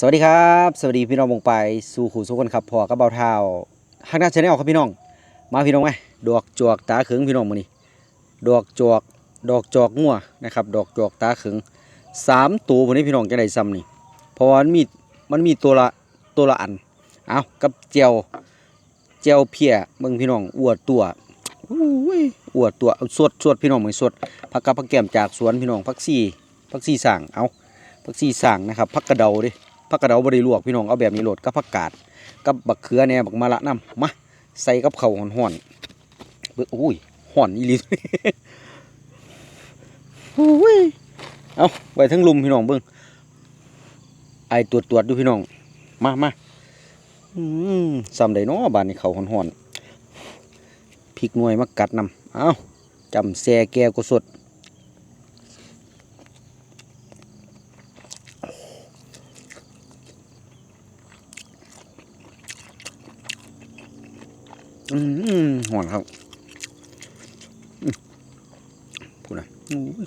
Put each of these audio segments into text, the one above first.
สวัสดีครับ สวัสดีพี่น้องวงไปสู่ขู่สุกคนครับพอกับเบาเท้าฮักหน้าชาแนลครับพี่น้อง มาพี่น้องไหมดอกจวกตาเขึงพี่น้องมือนี้ดอกจวกดอกจอกงัวนะครับ ดอกจวกตาเขึงสามตัวพวกนี้พี่น้องจะได้ซ้ำนี่เพราะมันมีมันมีตัวละตัวละอันเอากับเจียวเจียวเพียเบิ่งพี่น้องอวดตัวอวดตัวสวดสวดพี่น้องเหมือนสวดผักกับผักแก้มจากสวนพี่น้องผักซี่ผักซี่สั่งเอาผักซี่สั่งนะครับผักกระเดาดิ ผักกระเดาบริลวกพี่น้องเอาแบบนี้โหลดกับผักกาดกับบักเขือแหน่บักมะละน้ำมาใส่กับเข้าห่อนๆเบิ่งอุ้ยห่อนอีหลีอุ้ยเอาไว้ทั้งลุมพี่น้องเบิ่งไอตรวจตรวจดูพี่น้องมามาอืมซ้ำได้เนาะบานนี้ข้าวห่อนๆพริกหน่วยมากัดนำเอาจำแซ่แก้วก็สด อืมหอนครับพูดนะ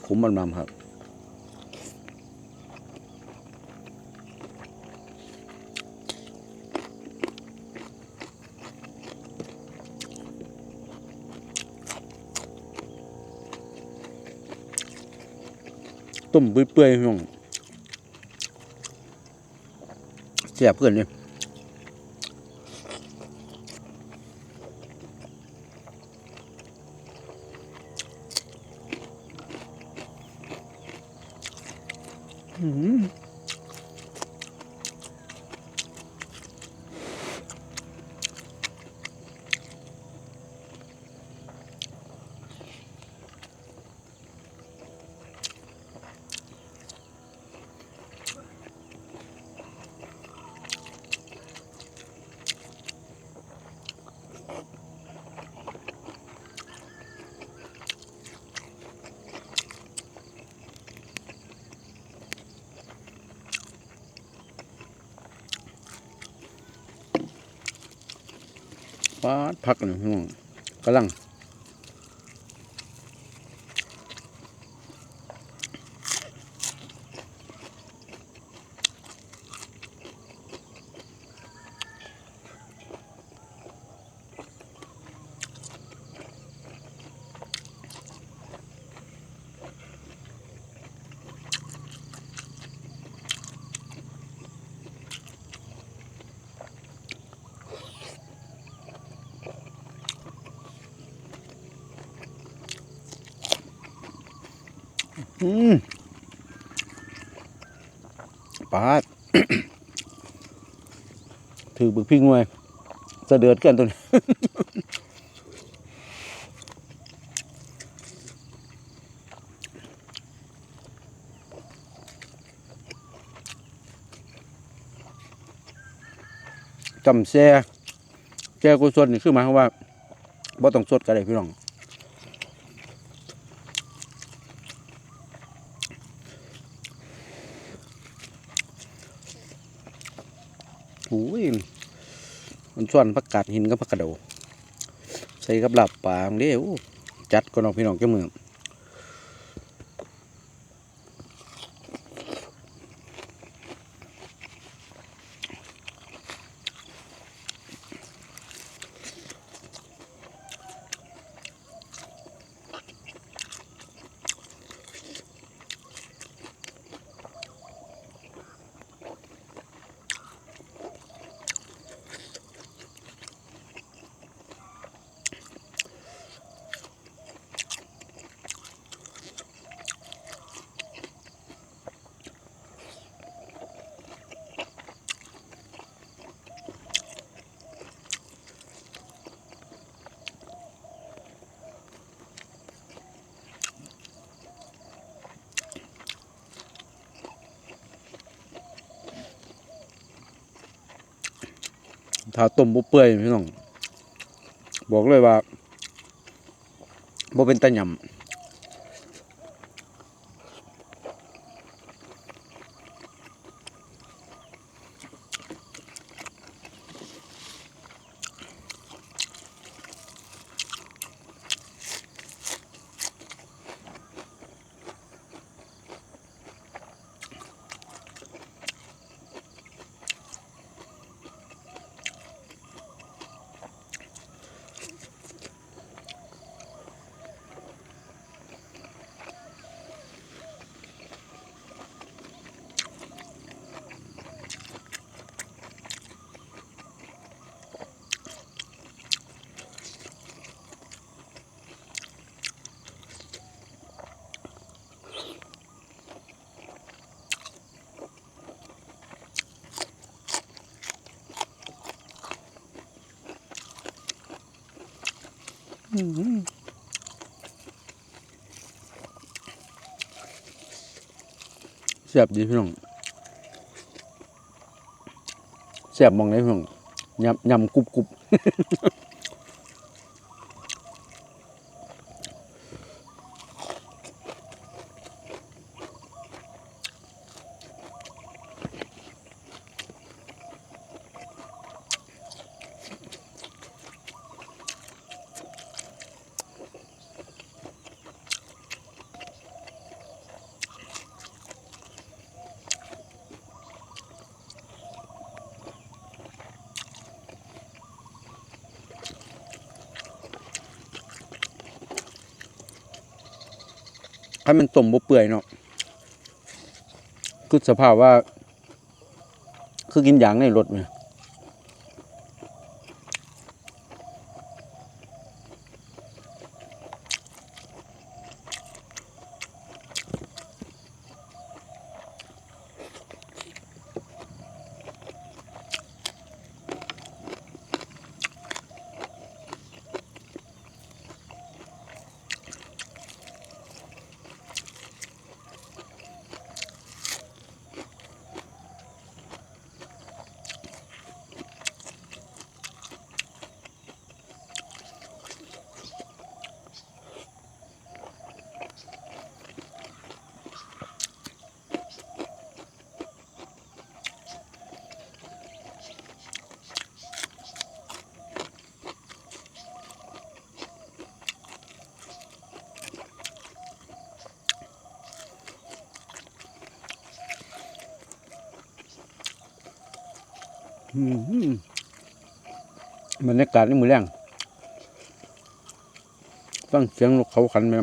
ขมมันมันๆครับต้มเปื่อยๆน้องเสียเพื่อนเลย อื ปาดพักหนึ่งพี่น้องกำลัง อืมปาดถือบึกพิงว้สะเดือดกันตัวนี้จำแซ่แก้กุศลนี่คือหมายความว่าบ่ต้องสดก็ได้พี่น้อง โอ้ยมันส่วนผักกาดหินกับผักกระโดดใส่กับหลับปลาเด้อจัดก็น้องพี่น้องเจ้ามือ ถ้าต้มบ่เปื่อยพี่น้อง บอกเลยว่าบ่เป็นตะหย แซ่บดีพี่น้องแซ่บมองได้พี่น้องยำยำกรุบกรุบ ถ้ามันต้มบ่เปื่อยเนาะคือสภาพว่า คือกินอย่างในรถเนี่ย บรรยากาศนี่มือแรงฟังเสียงนกเขาขันแม่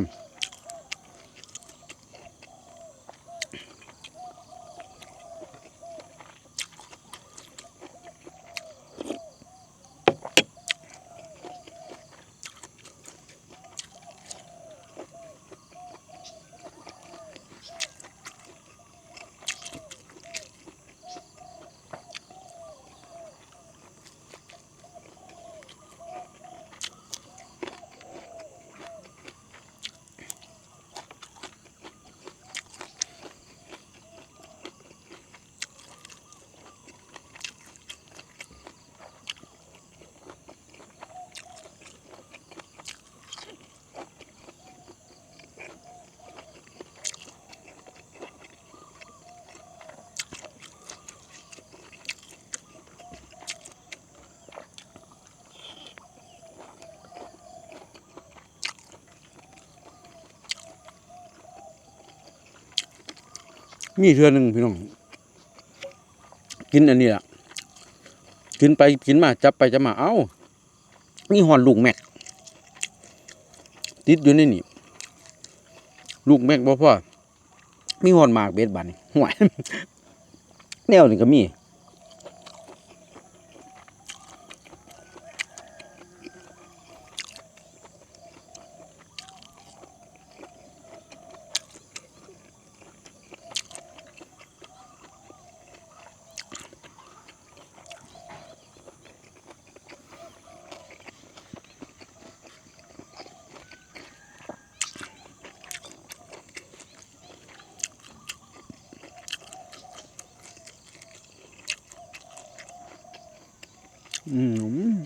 มีเทือหนึ่งพี่น้อง กินอันนี้ล่ะกินไปกินมาจับไปจับมาเอ้ามีหอนลูกแม็ก ติดอยู่ในนี่ลูกแม็กบ่พ่อมีหอนหมากเบ็ดบันห่วยแนวนี่ก็มี อืม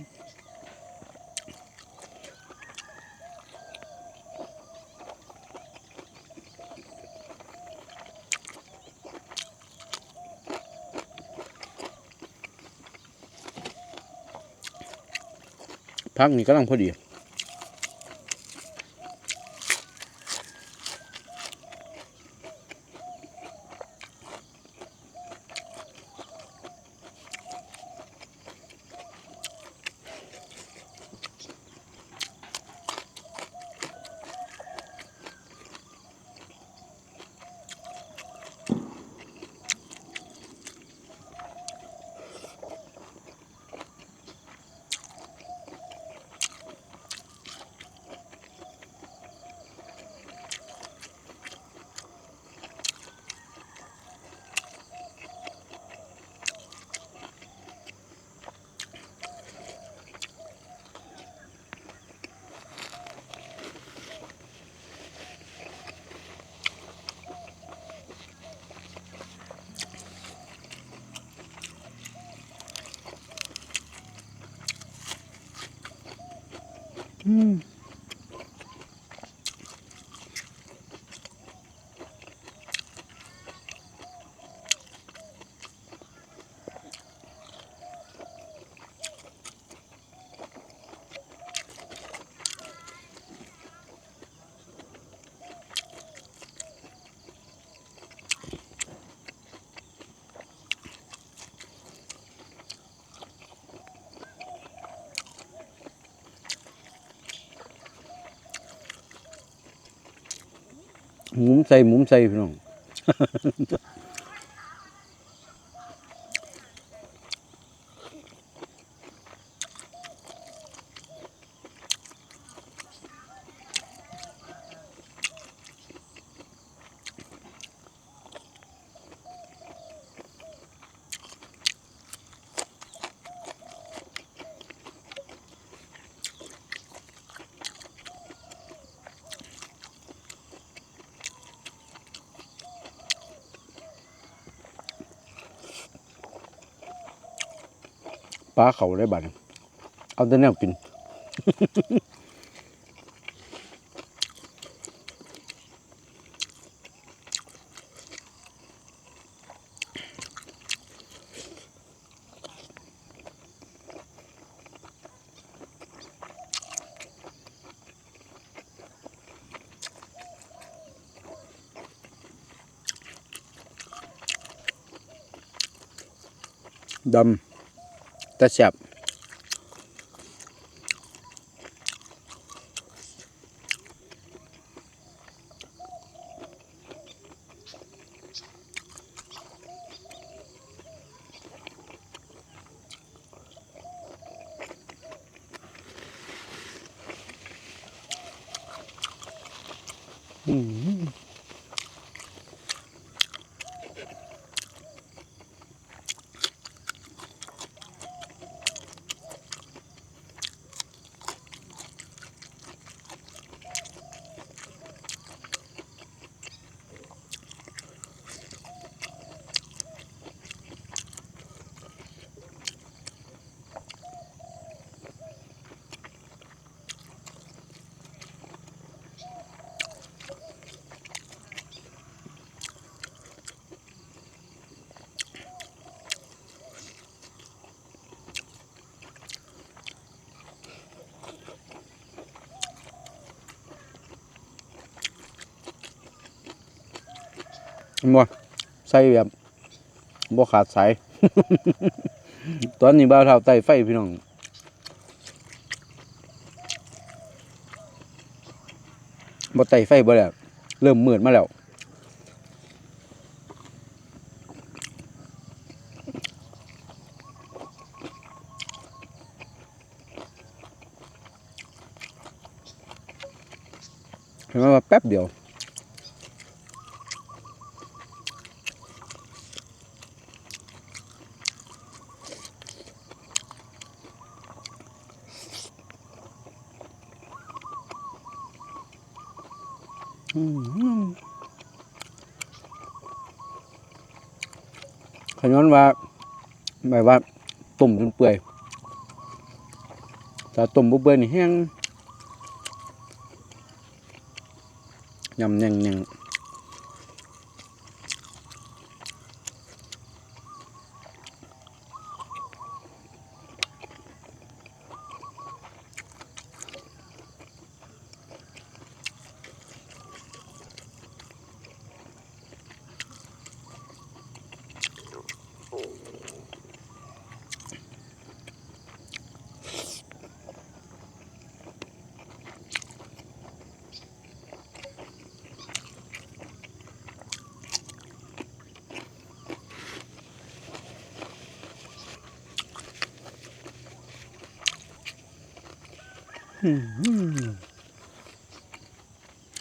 พักนี่กำลังพอดี อื หมุมใส่หมุมใส่พี่น้อง ปลาเขาได้บัดเอาแต่แนวกินดำ ต่แซ่บ บ่ใส่แบบบ่ขาดสาย ตอนนี้บ่าเท่าไต้ไฟพี่น้องบ่ไต่ไฟบ่แล้วเริ่มมืดมาแล้วเห็นไหมว่าแป๊บเดียว ขย้อนว่าหมายว่าตุ่มจนเปื่อยถ้าตุ่มบุเบื่อนี่แห้งยำแน่งๆ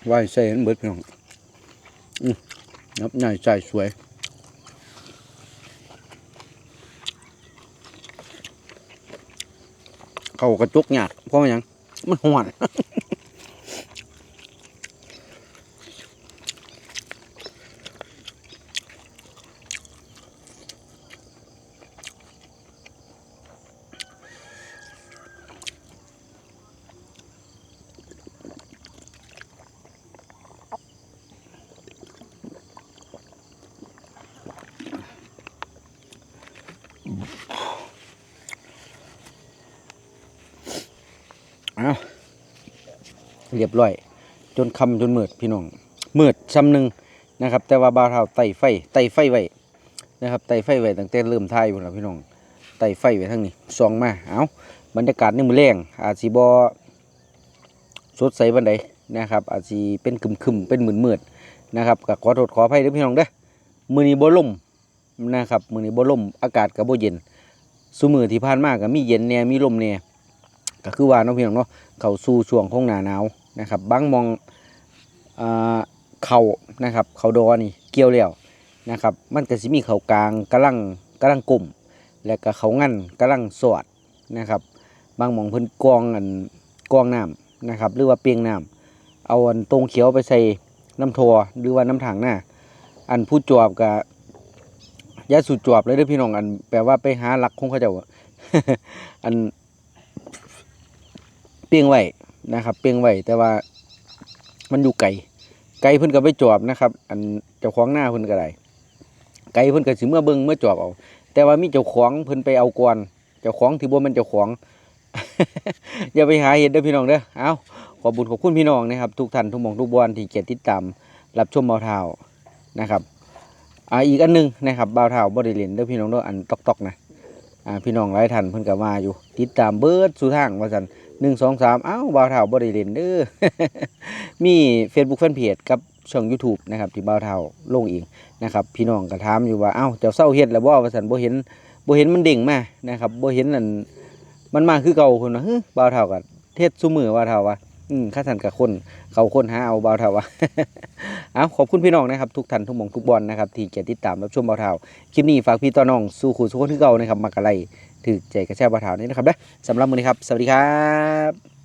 ไหวใส่เห็นเบิดพี่น้องนับใหญ่ใจสวยเขากระจุกหยาดเพราะว่าหยัง มันหวน เรียบร้อย จนคำจนมืดพี่น้องมืดซ้ำหนึ่งนะครับ แต่ว่าบาเท่าไต่ไฟไต่ไฟไว้นะครับไต่ไฟไว้ตั้งแต่เริ่มถ่ายพุ่นแล้วพี่น้องไต่ไฟไว้ทั้งนี้ส่องมาเอาบรรยากาศนี่มือแรงอาจสิบ่สดใสบันไดนะครับ อาจสิเป็นคึมๆเป็นหมืดๆนะครับก็ขอโทษขออภัยเด้อพี่น้องเด้อมือนี้บ่ลมนะครับมือนี้บ่ลมอากาศก็บ่เย็นซุมือที่ผ่านมาก็มีเย็นแหน่มีลมแหน่ก็คือว่าเนาะพี่น้องเนาะเข้าสู่ช่วงของหน้าหนาว นะครับบางมองเขานะครับเขาดอนี่เกี่ยวแล้วนะครับมันก็สิมีเขากลางกำลังกำลังกลุ่ม แล้วก็เขางันกำลังสวดนะครับบางมองเพิ่นกองอันกองน้ำนะครับหรือว่าเปียงน้ำเอาอันตรงเขียวไปใส่น้ำทัวหรือว่าน้ำถังหน้าอันผู้จวบกับยาสูบจวบเลยเด้อพี่น้องอันแปลว่าไปหาหลักของเขาเจ้าอะอันเปียงไว้ นะครับ เปียงไว้แต่ว่ามันอยู่ไกลไกลเพิ่นก็ไปจอบนะครับ อันเจ้าของหน้าเพิ่นก็ได้ไกลเพิ่นก็สิเมื่อเบิ่งเมื่อจอบเอา แต่ว่ามีเจ้าของเพิ่นไปเอาก่อนเจ้าของที่บ่ม่นเจ้าของอย่าไปหาเห็ดเด้อพี่น้องเด้อเอาขอบุญขอบคุณพี่น้องนะครับ ทุกท่านทุกหม่องทุกบอนที่เกียรติดตามรับชมเบาเท้านะครับอ่าอีกอันหนึงนะครับเบาเท้าบ่ได้เล่นเด้อพี่น้องเด้ออันตอกๆนะอ่าพี่น้องหลายท่านเพิ่นก็มาอยู่ ติดตามเบิดสู่ทางว่าซั่น หนึ่งสองสามอ้าวบ่าวเท่าบ่ได้เลนเด้อมี Facebook Fanpage กับช่อง YouTube นะครับที่บ่าวเท่าลงเองนะครับ พี่น้องก็ถามอยู่ว่าเอ้าเจ้าเศร้าเฮ็ดแล้วบ่ว่าซั่นบ่เห็นบ่เห็นมันเด้งมานะครับบ่เห็นนั่นมันมาคือเก่าเพิ่นว่าฮึบ่าวเท่าก็เทศซุมือว่าเท่าว่าอืมข้าสันกับคนเขาคนหาเอาบ่าวเท่าว่าเอาขอบคุณพี่น้องนะครับ ทุกท่านทุกมองทุกบอลนะครับ ที่จะติดตามรับชมบ่าวเท่าคลิปนี้ฝากพี่ต่อน้อง สู่ขู่สู่คนคือเก่านะครับมักอะไร ถือใจกระแช่บ่าวเท่านี่นะครับเด้อสำหรับมือนี้ครับ สวัสดีครับ